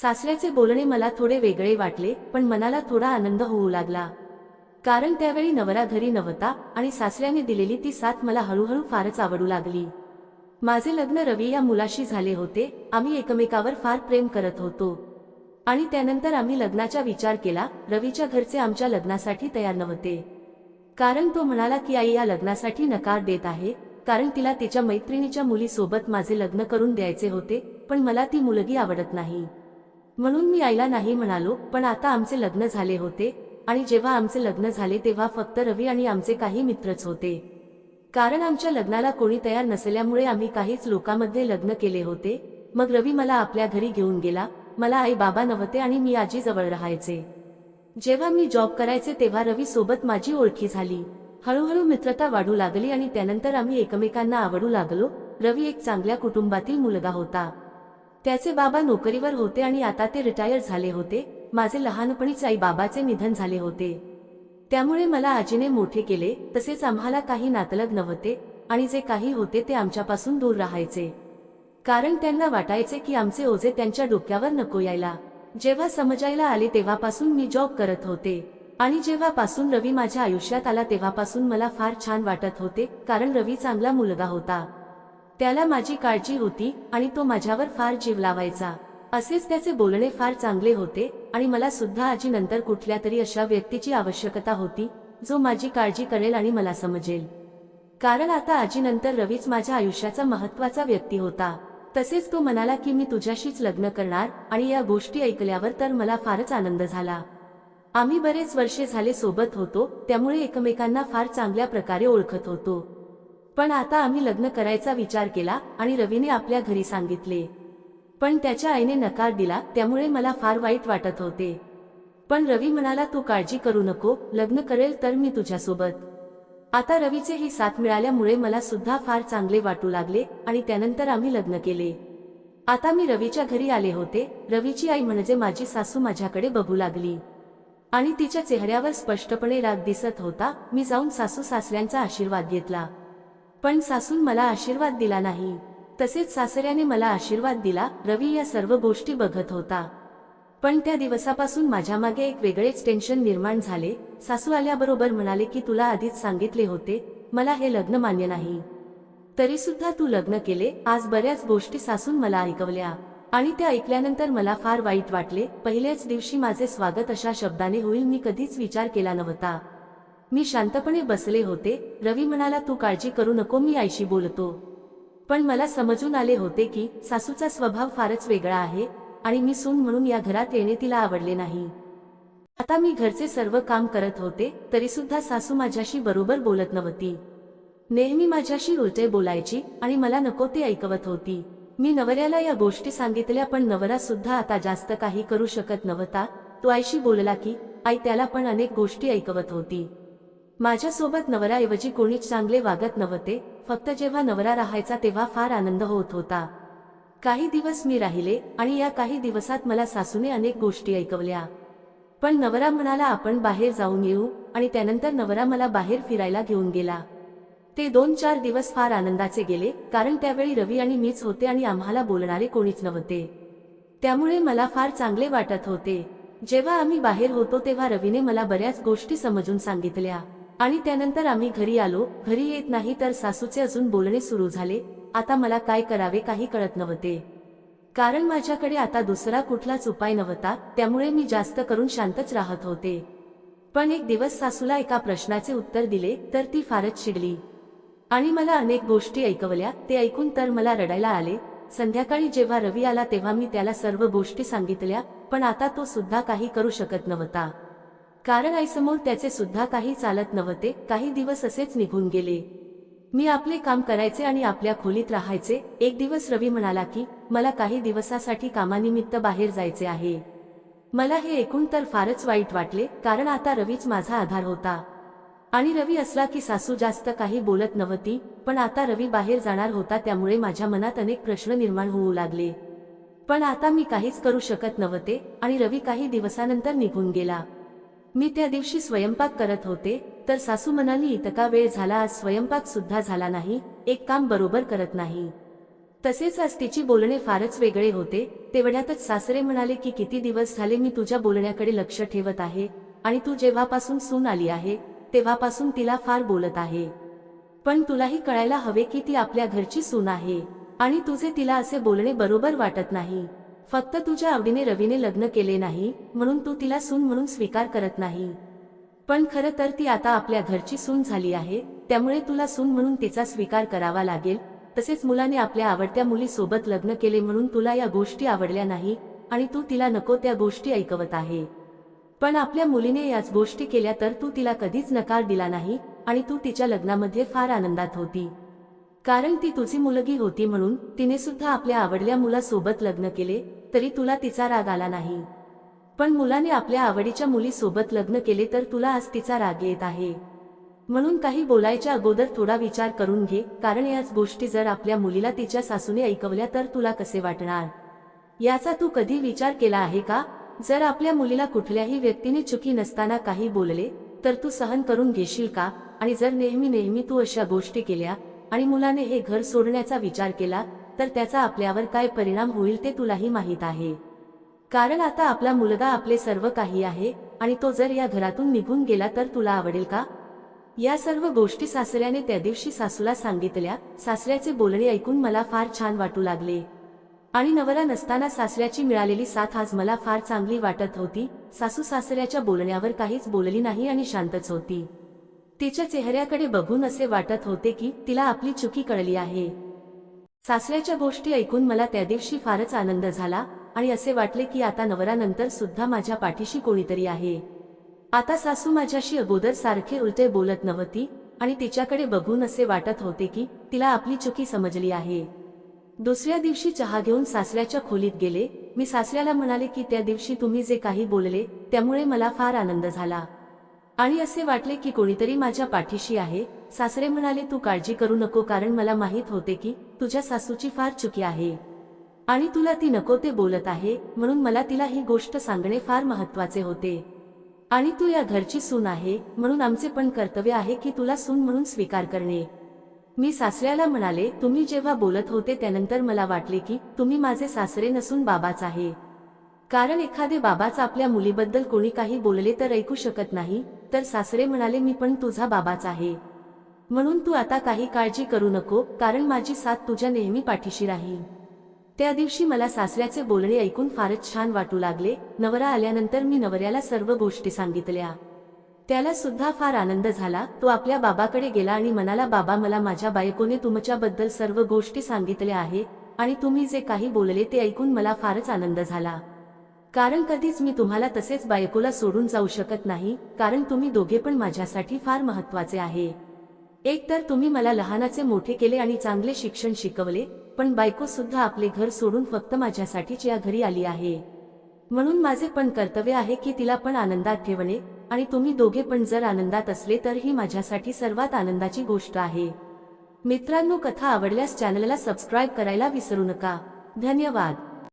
सासऱ्याचे बोलणे मला थोडे वेगळे वाटले पण मनाला थोडा आनंद होऊ लागला. कारण त्यावेळी नवरा घरी नव्हता आणि सासऱ्याने दिलेली ती साथ मला हळूहळू फारच आवडू लागली. माझे लग्न रवी या मुलाशी झाले होते आम्ही एकमेकावर फार प्रेम करत होतो. आणि त्यानंतर आम्ही लग्नाचा विचार केला रवीच्या घरचे आमच्या लग्नासाठी तयार नव्हते. कारण तो म्हणाला की आई या लग्नासाठी नकार देत आहे कारण तिला तिच्या मैत्रिणीच्या मुलीसोबत माझे लग्न करून द्यायचे होते पण मला ती मुलगी आवडत नाही. म्हणून मी आईला नाही म्हणालो पण आता आमचे लग्न झाले होते आणि जेव्हा आमचे लग्न झाले तेव्हा फक्त रवी आणि आमचे काही मित्रच होते. कारण आमच्या लग्नाला कोणी तयार नसल्यामुळे आम्ही काहीच लोकांमध्ये लग्न केले होते. मग रवी मला आपल्या घरी घेऊन गेला मला आई बाबा नव्हते आणि मी आजी जवळ राहायचे. जेव्हा मी जॉब करायचे तेव्हा रवी सोबत माझी ओळखी झाली. हळूहळू मित्रता वाढू लागली आणि त्यानंतर आम्ही एकमेकांना आवडू लागलो. रवी एक चांगल्या कुटुंबातील मुलगा होता. त्याचे बाबा नोकरीवर होते आणि आता ते रिटायर झाले होते. माझे लहानपणीच आई बाबाचे निधन झाले होते. त्यामुळे मला आजीने मोठे केले तसेच आम्हाला काही नातलग नव्हते आणि जे काही होते ते आमच्यापासून दूर राहायचे. कारण त्यांना वाटायचे की आमचे ओझे त्यांच्या डोक्यावर नको यायला. जेव्हा समजायला आले तेव्हापासून मी जॉब करत होते. आणि जेव्हापासून रवी माझ्या आयुष्यात आला तेव्हापासून मला फार छान वाटत होते कारण रवी चांगला मुलगा होता. त्याला माझी काळजी होती आणि तो माझ्यावर फार जीव लावायचा. असेच त्याचे बोलणे फार चांगले होते आणि मला सुद्धा आजी नंतर कुठल्या तरी अशा व्यक्तीची आवश्यकता होती जो माझी काळजी करेल आणि मला समजेल. कारण आता आजीनंतर रवीच माझ्या आयुष्याचा महत्त्वाचा व्यक्ती होता. तसेच तो म्हणाला की मी तुझ्याशीच लग्न करणार आणि या गोष्टी ऐकल्यावर तर मला फारच आनंद झाला. आम्ही बरेच वर्षे झाले सोबत होतो त्यामुळे एकमेकांना फार चांगल्या प्रकारे ओळखत होतो. पण आता आम्ही लग्न करायचा विचार केला आणि रवीने आपल्या घरी सांगितले. पण त्याच्या आईने नकार दिला त्यामुळे मला फार वाईट वाटत होते. पण रवी म्हणाला तू काळजी करू नको लग्न करेल तर मी तुझ्यासोबत. आता रवीचे ही साथ मिळाल्यामुळे मला सुद्धा फार चांगले वाटू लागले आणि त्यानंतर आम्ही लग्न केले. आता मी रवीच्या घरी आले होते. रवीची आई म्हणजे माझी सासू माझ्याकडे बघू लागली. आणि तिच्या चेहऱ्यावर स्पष्टपणे राग दिसत होता. मी जाऊन सासू सासऱ्यांचा आशीर्वाद घेतला. पण सासून मला आशीर्वाद दिला नाही. तसेच सासऱ्याने मला आशीर्वाद दिला रवी या सर्व गोष्टी बघत होता. पण त्या दिवसापासून माझ्या मागे एक वेगळेच टेन्शन निर्माण झाले. सासू आल्याबरोबर म्हणाले की तुला आधीच सांगितले होते मला हे लग्न मान्य नाही. तरी सुद्धा तू लग्न केले आज बऱ्याच गोष्टी सासून मला ऐकवल्या. आणि त्या ऐकल्यानंतर मला फार वाईट वाटले. पहिल्याच दिवशी माझे स्वागत अशा शब्दाने होईल मी कधीच विचार केला नव्हता. मी शांतपणे बसले होते. रवी म्हणाला तू काळजी करू नको मी आईशी बोलतो. पण मला समजून आले होते की सासूचा स्वभाव फारच वेगळा आहे आणि मी सून म्हणून या घरात येणे तिला आवडले नाही. आता मी घरचे सर्व काम करत होते तरीसुद्धा सासू माझ्याशी बरोबर बोलत नव्हती. नेहमी माझ्याशी उलटे बोलायची आणि मला नको ते ऐकवत होती. मी नवऱ्याला या गोष्टी सांगितल्या पण नवरा सुद्धा आता जास्त काही करू शकत नव्हता. तो आईशी बोलला की आई त्याला पण अनेक गोष्टी ऐकवत होती. माझ्यासोबत नवराऐवजी कोणीच चांगले वागत नव्हते फक्त जेव्हा नवरा राहायचा तेव्हा फार आनंद होत होता. काही दिवस मी राहिले आणि या काही दिवसात मला सासूने अनेक गोष्टी ऐकवल्या. पण नवरा म्हणाला आपण बाहेर जाऊन येऊ आणि त्यानंतर नवरा मला बाहेर फिरायला घेऊन गेला. ते दोन चार दिवस फार आनंदाचे गेले कारण त्यावेळी रवी आणि मीच होते आणि आम्हाला बोलणारे कोणीच नव्हते. त्यामुळे मला फार चांगले वाटत होते. जेव्हा आम्ही बाहेर होतो तेव्हा रवीने मला बऱ्याच गोष्टी समजून सांगितल्या. आणि त्यानंतर आम्ही घरी आलो. घरी येत नाही तर सासूचे अजून बोलणे सुरू झाले. आता मला काय करावे काही कळत नव्हते. कारण माझ्याकडे आता दुसरा कुठलाच उपाय नव्हता. त्यामुळे मी जास्त करून शांतच राहत होते. पण एक दिवस सासूला एका प्रश्नाचे उत्तर दिले तर ती फारच चिडली. आणि मला अनेक गोष्टी ऐकवल्या. ते ऐकून तर मला रडायला आले. संध्याकाळी जेव्हा रवी आला तेव्हा मी त्याला सर्व गोष्टी सांगितल्या पण आता तो सुद्धा काही करू शकत नव्हता. कारण आईसमोर त्याचे सुद्धा काही चालत नव्हते काही दिवस असेच निघून गेले. मी आपले काम करायचे आणि आपल्या खोलीत राहायचे एक दिवस रवी म्हणाला की मला काही दिवसासाठी कामानिमित्त बाहेर जायचे आहे. मला हे ऐकून तर फारच वाईट वाटले कारण आता रवीच माझा आधार होता. आणि रवी असला की सासू जास्त काही बोलत नव्हती पण आता रवी बाहेर जाणार होता त्यामुळे माझ्या मनात अनेक प्रश्न निर्माण होऊ लागले. पण आता मी काहीच करू शकत नव्हते आणि रवी काही दिवसानंतर निघून गेला. मी त्या दिवशी स्वयंपाक करत होते तर सासू म्हणाली इतका वेळ झाला आज स्वयंपाक सुद्धा झाला नाही एक काम बरोबर करत नाही. तसेच आज तिची बोलणे फारच वेगळे होते तेवढ्यातच सासरे म्हणाले की किती दिवस झाले मी तुझ्या बोलण्याकडे लक्ष ठेवत आहे आणि तू जेव्हापासून सून आली आहे तेव्हापासून तिला फार बोलत आहे. पण तुलाही कळायला हवे की ती आपल्या घरची सून आहे आणि तुझे तिला असे बोलणे बरोबर वाटत नाही. फक्त तुझ्या आवडीने रवीने लग्न केले नाही म्हणून तू तिला सून म्हणून स्वीकार करत नाही. पण खरं तर ती आता आपल्या घरची सून झाली आहे त्यामुळे तुला सून म्हणून तिचा स्वीकार करावा लागेल. तसेच मुलाने आपल्या आवडत्या मुलीसोबत लग्न केले म्हणून तुला या गोष्टी आवडल्या नाही आणि तू तिला नको त्या गोष्टी ऐकवत आहे. पण आपल्या मुलीने याच गोष्टी केल्या तर तू तिला कधीच नकार दिला नाही आणि तू तिच्या लग्नामध्ये फार आनंदात होती. कारण ती तुझी मुलगी होती म्हणून तिने सुद्धा आपल्या आवडल्या मुलासोबत लग्न केले तरी तुला तिचा राग आला नाही. पण मुलाने आपल्या आवडीच्या मुलीसोबत लग्न केले तर तुला आज तिचा राग येत आहे. म्हणून काही बोलायच्या अगोदर थोडा विचार करून घे कारण याच गोष्टी जर आपल्या मुलीला तिच्या सासूने ऐकवल्या तर तुला कसे वाटणार? याचा तू कधी विचार केला आहे का? जर आपल्या मुलीला कुठल्याही व्यक्तीने चुकी नसताना काही बोलले तर तू सहन करून घेशील का? आणि जर नेहमी नेहमी तू अशा गोष्टी केल्या आणि मुलाने हे घर सोडण्याचा विचार केला तर त्याचा आपल्यावर काय परिणाम होईल ते तुलाही माहीत आहे. कारण आता आपला मुलगा आपले सर्व काही आहे आणि तो जर या घरातून निघून गेला तर तुला आवडेल का? या सर्व गोष्टी सासऱ्याने त्या दिवशी सासूला सांगितल्या सासऱ्याचे बोलणे ऐकून मला फार छान वाटू लागले. आणि नवरा नसताना सासऱ्याची मिळालेली साथ आज मला फार चांगली वाटत होती सासू सासऱ्याच्या बोलण्यावर काहीच बोलली नाही आणि शांतच होती. तिच्या चेहऱ्याकडे बघून असे वाटत होते की तिला आपली चुकी कळली आहे. सासऱ्याच्या गोष्टी ऐकून मला त्या दिवशी फारच आनंद झाला आणि असे वाटले की आता नवरानंतर सुद्धा माझ्या पाठीशी कोणीतरी आहे. आता सासू माझ्याशी अगोदर सारखे उलटे बोलत नव्हती आणि तिच्याकडे बघून असे वाटत होते की तिला आपली चुकी समजली आहे. दुसऱ्या दिवशी चहा घेऊन सासऱ्याच्या खोलीत गेले. मी सासऱ्याला म्हणाले की त्या दिवशी तुम्ही जे काही बोलले त्यामुळे मला फार आनंद झाला. आणि असे वाटले की कोणीतरी माझ्या पाठीशी आहे. सासरे म्हणाले तू काळजी करू नको कारण मला माहीत होते की तुझ्या सासूची फार चुकी आहे. आणि तुला ती नको ते बोलत आहे म्हणून मला तिला ही गोष्ट सांगणे फार महत्त्वाचे होते. आणि तू या घरची सून आहे म्हणून आमचे पण कर्तव्य आहे की तुला सून म्हणून स्वीकार करणे. मी सासऱ्याला म्हणाले तुम्ही जेव्हा बोलत होते त्यानंतर मला वाटले की तुम्ही माझे सासरे नसून बाबाच आहे. कारण एखादे बाबाच आपल्या मुलीबद्दल कोणी काही बोलले तर ऐकू शकत नाही तर सासरे म्हणाले मी पण तुझा बाबाच आहे. म्हणून तू आता काही काळजी करू नको कारण माझी साथ तुझ्या नेहमी पाठीशी राहील. त्या दिवशी मला सासऱ्याचे बोलणे ऐकून फारच छान वाटू लागले. नवरा आल्यानंतर मी नवऱ्याला सर्व गोष्टी सांगितल्या. त्याला सुद्धा फार आनंद झाला. तो आपल्या बाबाकडे गेला आणि म्हणाला बाबा मला माझ्या बायकोने तुमच्याबद्दल सर्व गोष्टी सांगितल्या आहे आणि तुम्ही जे काही बोलले ते ऐकून मला फारच आनंद झाला. कारण कधीच मी तुम्हाला तसेच बायकोला सोडून जाऊ शकत नाही कारण तुम्ही दोघे पण माझ्यासाठी फार महत्त्वाचे आहे. एक तर तुम्ही मला लहानाचे मोठे केले आणि चांगले शिक्षण शिकवले पण बायको सुद्धा आपले घर सोडून फक्त माझ्यासाठीच या घरी आली आहे. म्हणून माझे पण कर्तव्य आहे की तिला पण आनंदात ठेवणे आणि तुम्ही दोघे पण जर आनंदात असले तर ही माझ्यासाठी सर्वात आनंदाची गोष्ट आहे. मित्रांनो कथा आवडल्यास चॅनलला सबस्क्राईब करायला विसरू नका. धन्यवाद.